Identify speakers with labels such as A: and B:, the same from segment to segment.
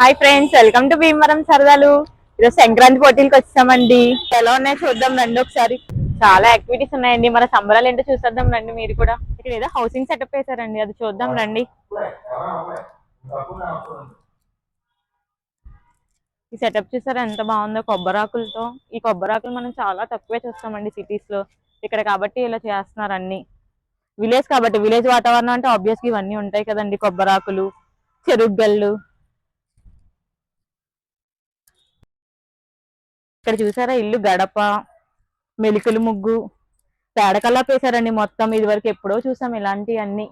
A: Hi friends welcome to Bhimavaram సరదాలు ఈరోజు సంక్రాంతి పోటీలకు వచ్చామండి. ఎలా ఉన్నాయో చూద్దాం రండి ఒకసారి. చాలా యాక్టివిటీస్ ఉన్నాయండి. మన సంబరాలు ఏంటో చూసేద్దాం రండి మీరు కూడా. ఇక్కడ ఏదో హౌసింగ్ సెటప్ వేసారండి అది చూద్దాం రండి. ఈ సెటప్ చూసారా? ఎంత బాగుందో కొబ్బరాకులతో ఈ కొబ్బరాకులు మనం చాలా తక్కువే చూస్తామండి సిటీస్లో. ఇక్కడ కాబట్టి ఇలా చేస్తున్నారు అన్ని. విలేజ్ కాబట్టి విలేజ్ వాతావరణం అంటే ఆబ్వియస్గా ఇవన్నీ ఉంటాయి కదండి. కొబ్బరాకులు చెరుగ్గళ్ళు ఇక్కడ చూసారా? ఇల్లు గడప మెలికలు ముగ్గు. పేడకల్లా పేశారండి మొత్తం. ఇది వరకు ఎప్పుడో చూసాం ఇలాంటివన్నీ.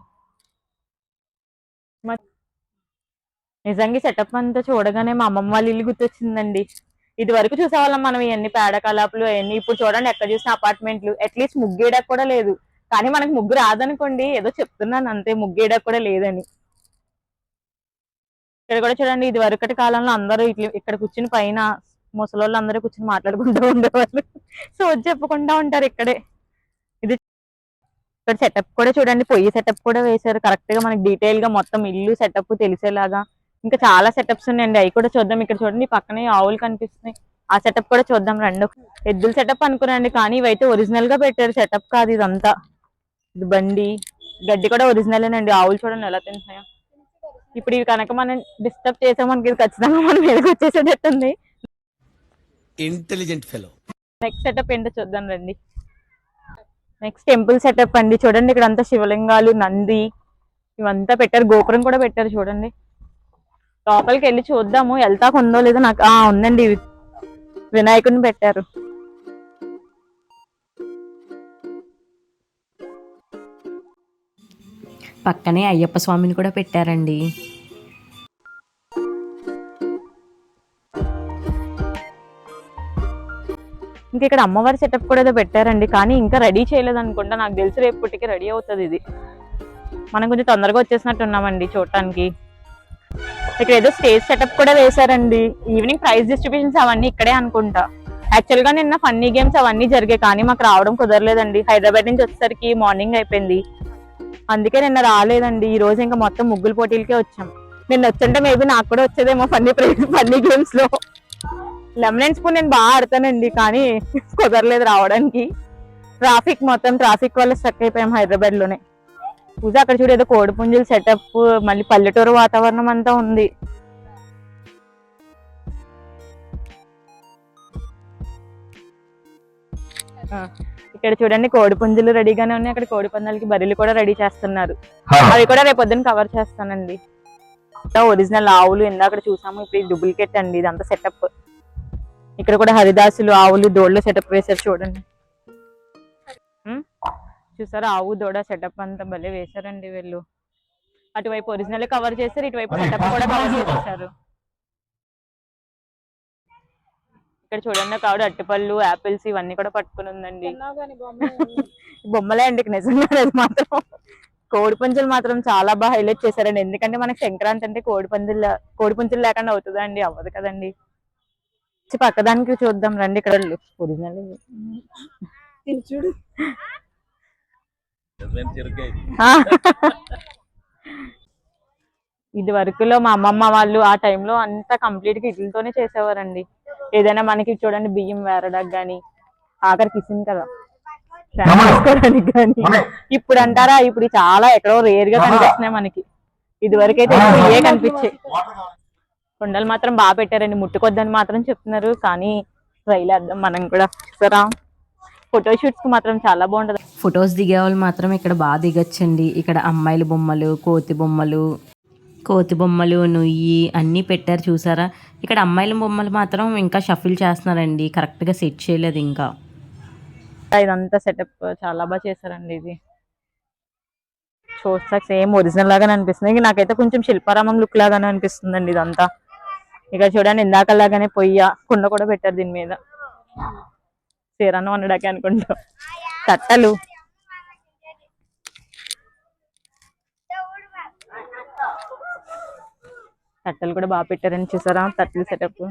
A: నిజంగా సెటప్ అంతా చూడగానే మా అమ్మమ్మ వాళ్ళ ఇల్లు గుర్తొచ్చిందండి. ఇది వరకు చూసేవాళ్ళం మనం ఇవన్నీ పేడ కలాపులు అవన్నీ. ఇప్పుడు చూడండి ఎక్కడ చూసిన అపార్ట్మెంట్లు అట్లీస్ట్ ముగ్గేయడానికి కూడా లేదు. కానీ మనకు ముగ్గు రాదనుకోండి. ఏదో చెప్తున్నాను అంతే. ముగ్గేయడానికి కూడా లేదని. ఇక్కడ కూడా చూడండి ఇది వరకటి కాలంలో అందరూ ఇట్లా ఇక్కడ కూర్చుని పైన ముసలోళ్ళు అందరూ కూర్చుని మాట్లాడుకుంటూ ఉండేవాళ్ళు. సో చెప్పుకుంటా చెప్పకుండా ఉంటారు ఇక్కడే. ఇది ఇక్కడ సెటప్ కూడా చూడండి. పొయ్యి సెటప్ కూడా వేశారు. కరెక్ట్గా మనకి డీటెయిల్గా మొత్తం ఇల్లు సెటప్ తెలిసేలాగా. ఇంకా చాలా సెటప్స్ ఉన్నాయండి. అవి కూడా చూద్దాం. ఇక్కడ చూడండి పక్కనే ఆవులు కనిపిస్తున్నాయి. ఆ సెటప్ కూడా చూద్దాం రెండు. ఎద్దుల సెటప్ అనుకున్నాండి కానీ ఇవైతే ఒరిజినల్గా పెట్టారు. సెటప్ కాదు ఇదంతా. ఇది బండి. గడ్డి కూడా ఒరిజినల్ అండి ఆవులు చూడండి ఎలా తింటున్నాయో. ఇప్పుడు ఇవి కనుక మనం డిస్టర్బ్ చేసామనుకి ఇది ఖచ్చితంగా మనం ఎదుగు వచ్చేసేటట్టుంది.
B: Intelligent fellow.
A: నెక్స్ట్ సెటప్ ఏంటో చూద్దాం రండి. నెక్స్ట్ టెంపుల్ సెటప్ అండి. చూడండి ఇక్కడ అంతా శివలింగాలు నంది ఇవంతా పెట్టారు. గోపురం కూడా పెట్టారు చూడండి. లోపలికి వెళ్ళి చూద్దాము. వెళ్తాకు ఉందో లేదో నాకు ఆ ఉందండి. ఇవి. వినాయకుడిని పెట్టారు.
C: పక్కనే అయ్యప్ప స్వామిని కూడా పెట్టారండి.
A: మనకి ఇక్కడ అమ్మవారి సెటప్ కూడా ఏదో పెట్టారండి. కానీ ఇంకా రెడీ చేయలేదు అనుకుంటా నాకు తెలిసి రేపటికి రెడీ అవుతుంది ఇది. మనం కొంచెం తొందరగా వచ్చేసినట్టు ఉన్నామండి చూడటానికి. ఇక్కడ ఏదో స్టేజ్ సెటప్ కూడా వేశారండి. ఈవినింగ్ ప్రైజ్ డిస్ట్రిబ్యూషన్స్ అవన్నీ ఇక్కడే అనుకుంటా. యాక్చువల్గా నిన్న ఫన్నీ గేమ్స్ అవన్నీ జరిగాయి. కానీ మాకు రావడం కుదరలేదండి. హైదరాబాద్ నుంచి వచ్చేసరికి మార్నింగ్ అయిపోయింది. అందుకే నిన్న రాలేదండి. ఈ రోజు ఇంకా మొత్తం ముగ్గులు పోటీలకే వచ్చాం. నిన్న వచ్చుంటే మేబీ నాకు కూడా వచ్చేదేమో ఫన్నీ ఫన్నీ గేమ్స్లో లెమన్ అండ్ స్పూన్ నేను బాగా ఆడతానండి కానీ కుదరలేదు రావడానికి. ట్రాఫిక్ మొత్తం ట్రాఫిక్ వల్ల స్టక్ అయిపోయాం హైదరాబాద్లోనే పూజ అక్కడ చూడు ఏదో కోడి పుంజులు సెటప్ మళ్ళీ పల్లెటూరు వాతావరణం అంతా ఉంది. ఇక్కడ చూడండి కోడి పుంజులు రెడీగానే ఉన్నాయి. అక్కడ కోడి పందాలకి బర్రెలు కూడా రెడీ చేస్తున్నారు. అవి కూడా రేపు పొద్దున్న కవర్ చేస్తానండి. ఒరిజినల్ ఆవులు ఇందాక చూసాము ఇప్పుడు డూప్లికేట్ అండి ఇదంతా సెటప్ ఇక్కడ కూడా హరిదాసులు ఆవులు దోళ్ళ సెటప్ వేశారు చూడండి. చూసారా? ఆవు దూడ సెటప్ అంతా భలే వేశారండి వీళ్ళు. అటువైపు ఒరిజినల్ కవర్ చేశారు ఇటువైపు సెటప్ కూడా కవర్ చేశారు ఇక్కడ చూడండి ఒక ఆవిడ అట్టిపళ్ళు యాపిల్స్ ఇవన్నీ కూడా పట్టుకుని ఉందండి. బొమ్మలే అండి నిజంగా అది మాత్రం. కోడి పుంజులు మాత్రం చాలా బాగా హైలైట్ చేశారండి. ఎందుకంటే మనకి సంక్రాంతి అంటే కోడి పుంజులు కోడి పుంజులు లేకుండా అవుతుందండి అవ్వదు కదండి. పక్కదానికి చూద్దాం రండి ఇక్కడ ఒరిజినల్
D: చూడు.
A: ఇది? వరకులో మా అమ్మమ్మ వాళ్ళు ఆ టైంలో అంతా కంప్లీట్గా ఇడ్లతోనే చేసేవారండి. ఏదైనా మనకి చూడండి బియ్యం వేరడానికి గాని ఆఖరికి ఇచ్చింది కదా. చేసుకోవడానికి కానీ ఇప్పుడు అంటారా ఇప్పుడు చాలా ఎక్కడో రేర్గా కనిపిస్తున్నాయి మనకి. ఇది వరకైతే ఇవే కనిపించాయి కొండలు మాత్రం బాగా పెట్టారండి. ముట్టుకొద్దని మాత్రం చెప్తున్నారు. కానీ ట్రైల్ వేద్దాం మనం కూడా చూసారా ఫోటో షూట్స్కి మాత్రం చాలా బాగుంటది.
C: ఫొటోస్ దిగే వాళ్ళు మాత్రం ఇక్కడ బాగా దిగొచ్చండి. ఇక్కడ అమ్మాయిల బొమ్మలు కోతి బొమ్మలు కోతి బొమ్మలు నుయ్యి అన్నీ పెట్టారు చూసారా? ఇక్కడ అమ్మాయిల బొమ్మలు మాత్రం ఇంకా షఫిల్ చేస్తున్నారండి. కరెక్ట్గా సెట్ చేయలేదు ఇంకా.
A: ఇదంతా సెటప్ చాలా బాగా చేశారండి ఇది. చూస్తా సేమ్ ఒరిజినల్ లాగానే అనిపిస్తుంది. నాకైతే కొంచెం శిల్పారామం లుక్ లాగానే అనిపిస్తుందండి ఇదంతా. ఇక్కడ చూడండి ఇందాకలాగానే పొయ్య కుండ కూడా పెట్టారు దీని మీద. చీరను అనడానికి అనుకుంటా. తట్టలు. తట్టలు కూడా బాగా పెట్టారని చూసారా? తట్టలు సెటప్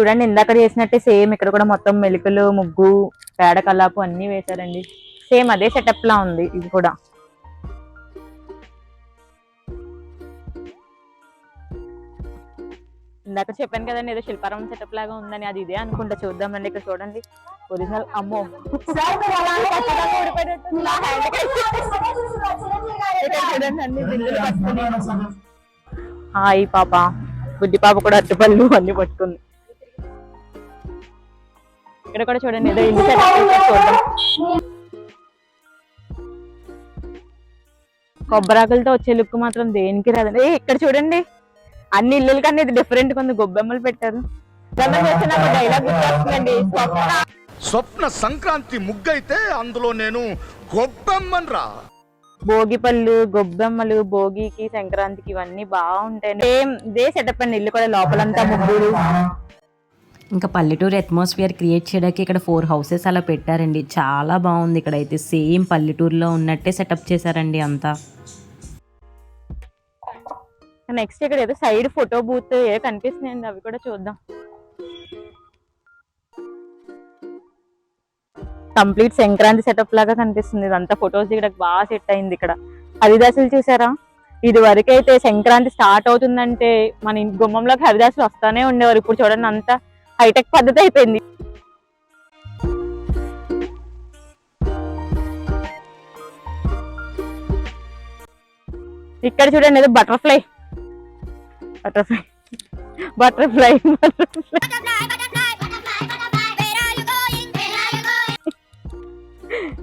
A: చూడండి ఇందాక చేసినట్టే సేమ్. ఇక్కడ కూడా మొత్తం మెలికలు ముగ్గు పేడ కల్లాపు అన్ని వేశారండి. సేమ్ అదే సెటప్ లా ఉంది ఇది కూడా. ఇందాక చెప్పాను కదండి ఏదో శిల్పారామం సెటప్ లాగా ఉందని. అది ఇదే అనుకుంటా. చూద్దామండి ఇక్కడ చూడండి. ఒరిజినల్ అమ్మో. హాయ్ పాప. బుడ్డి పాప. కూడా అట్టుపళ్ళు అన్ని పట్టుకుంది. ఇక్కడ కూడా చూడండి ఏదో చూద్దాం. కొబ్బరాకులతో వచ్చే లుక్ మాత్రం దేనికి రాదండి ఇక్కడ చూడండి. అన్ని ఇల్లుల కన్నా ఇది డిఫరెంట్ ఉంది. గొబ్బెమ్మలు పెట్టారు. స్వప్న.
B: సంక్రాంతి ముగ్గైతే అందులో నేను గొప్పమ్మన్రా
A: భోగి పళ్ళు గొబ్బెమ్మలు భోగికి సంక్రాంతికి ఇవన్నీ బాగుంటాయి. సేమ్ ఇదే సెటప్ అండి. ఇల్లు కూడా లోపలంతా ముగ్గులు.
C: ఇంకా పల్లెటూరు అట్మాస్ఫియర్ క్రియేట్ చేయడానికి ఇక్కడ ఫోర్ హౌసెస్ అలా పెట్టారండి. చాలా బాగుంది ఇక్కడ అయితే సేమ్ పల్లెటూరులో ఉన్నట్టే సెటప్ చేశారండి అంతా.
A: నెక్స్ట్ ఇక్కడ ఏదో సైడ్ ఫోటో బూత్ ఏ కనిపిస్తున్నాయండి. అవి కూడా చూద్దాం. కంప్లీట్ సంక్రాంతి సెటప్ లాగా కనిపిస్తుంది. ఇదంతా ఫొటోస్ ఇక్కడ బాగా సెట్ అయింది ఇక్కడ. హరిదాసులు చూసారా? ఇది వరకైతే సంక్రాంతి స్టార్ట్ అవుతుందంటే మన గుమ్మంలోకి హరిదాసులు వస్తానే ఉండేవారు. ఇప్పుడు చూడండి అంతా హైటెక్ పద్ధతి అయిపోయింది. ఇక్కడ చూడండి ఏదో బటర్ఫ్లై. బటర్ఫ్లై. Butterfly butterfly.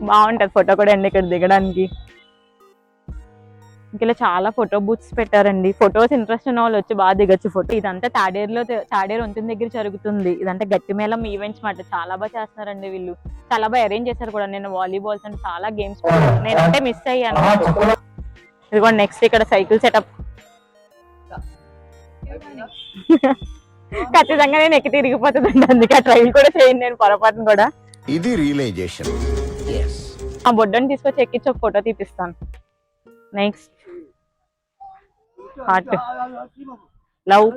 A: బాగుంటది ఫోటో కూడా అండి ఇక్కడ దిగడానికి. ఇలా చాలా ఫోటో బూత్స్ పెట్టారండి. ఫొటోస్ ఇంట్రెస్ట్ ఉన్న వాళ్ళు వచ్చి బాగా దిగచ్చు. ఫోటో ఇదంతా తాడేరులో తాడేరు వంతెన దగ్గర జరుగుతుంది. ఇదంతా గట్టి మేళం ఈవెంట్స్ మాట. చాలా బాగా చేస్తున్నారండి వీళ్ళు. చాలా బాగా అరేంజ్ చేశారు కూడా. నేను వాలీబాల్స్ అంటే చాలా గేమ్స్ నేనంటే మిస్ అయ్యాను. ఇదిగోండి నెక్స్ట్ ఇక్కడ సైకిల్ సెటప్ ఖచ్చితంగా నేను ఎక్కి తిరిగిపోతుందండి. అందుకే ఆ ట్రైల్ కూడా చేయను నేను పొరపాటును కూడా.
B: ఇది రియలైజేషన్
A: ఆ బొడ్డని తీసుకొచ్చి ఎక్కించి ఒక photo తీపిస్తాను. Next heart love.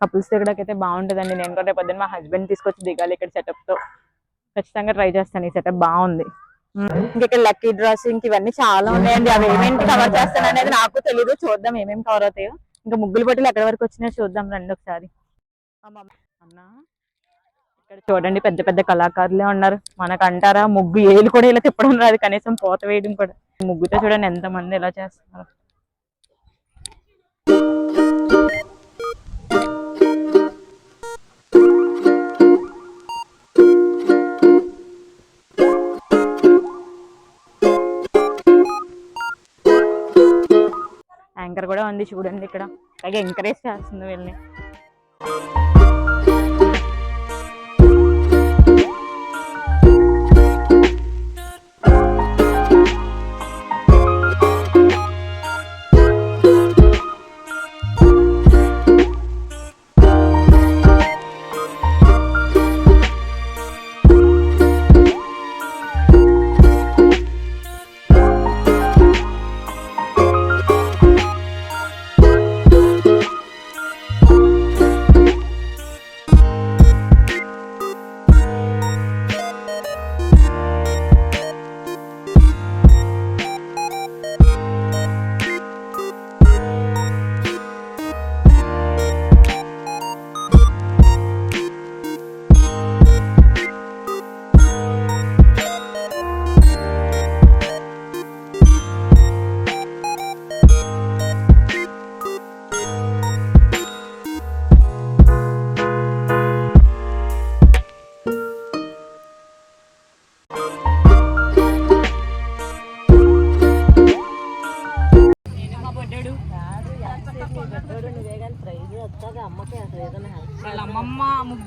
A: Couples దిగడానికి అయితే బాగుంటుందండి. నేను కూడా రేపు పొద్దున్న మా హస్బెండ్ తీసుకొచ్చి దిగాలి ఇక్కడ సెటప్తో. తో ఖచ్చితంగా ట్రై చేస్తాను. ఈ సెటప్ బాగుంది. ఇంకా ఇక్కడ లక్కీ డ్రాస్ ఇంక ఇవన్నీ చాలా ఉన్నాయండి. అవి ఏమేమి కవర్ చేస్తాను అనేది నాకు తెలియదు చూద్దాం ఏమేమి కవర్ అవుతాయో. ఇంకా ముగ్గులు పట్టులు ఎక్కడి వరకు వచ్చినా చూద్దాం రండి ఒకసారి. అన్నా ఇక్కడ చూడండి పెద్ద పెద్ద కళాకారులే ఉన్నారు. మనకు అంటారా? ముగ్గు ఏలు కూడా ఇలా తిప్పడం రాదు. కనీసం పోత వేయడం కూడా. ముగ్గుతో చూడండి ఎంత మంది ఇలా చేస్తున్నారు. యాంకర్ కూడా ఉంది చూడండి ఇక్కడ. అలాగే ఎంకరేజ్ చేస్తుంది వీళ్ళని.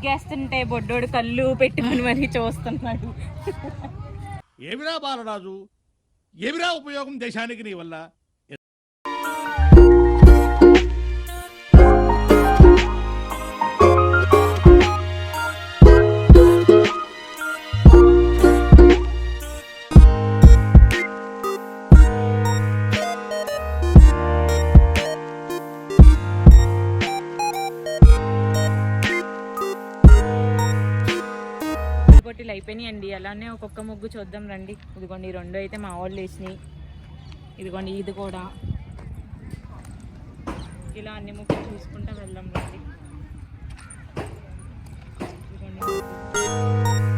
A: అమ్మమ్మ బొడ్డోడు కళ్ళు పెట్టుకుని మరి చూస్తున్నాడు.
E: ఏమిరా బాలరాజు? ఏమిరా ఉపయోగం దేశానికి నీ వల్ల?
A: అయిపోయినాయండి అలానే ఒక్కొక్క ముగ్గు చూద్దాం రండి. ఇదిగోండి ఈ రెండు అయితే మా వాళ్ళు వేసినాయి ఇదిగోండి ఇది కూడా. ఇలా అన్ని ముగ్గులు చూసుకుంటూ వెళ్దాం రండి. ఇదిగోండి.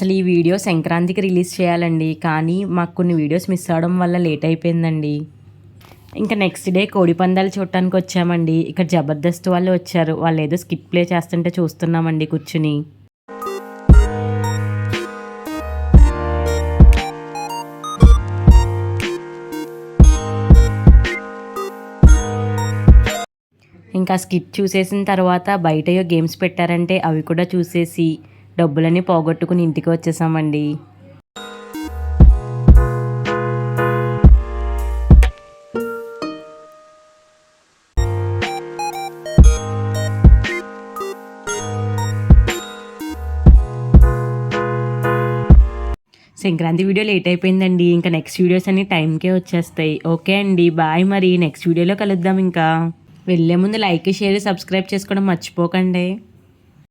C: అసలు ఈ వీడియో సంక్రాంతికి రిలీజ్ చేయాలండి. కానీ మాకు కొన్ని వీడియోస్ మిస్ అవడం వల్ల లేట్ అయిపోయిందండి. ఇంకా నెక్స్ట్ డే కోడి పందాలు చూడటానికి వచ్చామండి. ఇక్కడ జబర్దస్త్ వాళ్ళు వచ్చారు. వాళ్ళు ఏదో స్కిట్ ప్లే చేస్తుంటే చూస్తున్నామండి కూర్చుని. ఇంకా స్కిట్ చూసేసిన తర్వాత బయట గేమ్స్ పెట్టారంటే అవి కూడా చూసేసి డబ్బులన్నీ పోగొట్టుకుని ఇంటికి వచ్చేసామండి. సంక్రాంతి వీడియో లేట్ అయిపోయిందండి. ఇంకా నెక్స్ట్ వీడియోస్ అన్ని టైంకే వచ్చేస్తాయి. ఓకే అండి. బాయ్ మరి. నెక్స్ట్ వీడియోలో కలుద్దాం ఇంకా. వెళ్ళే ముందు లైక్ షేర్ సబ్స్క్రైబ్ చేసుకోవడం మర్చిపోకండి.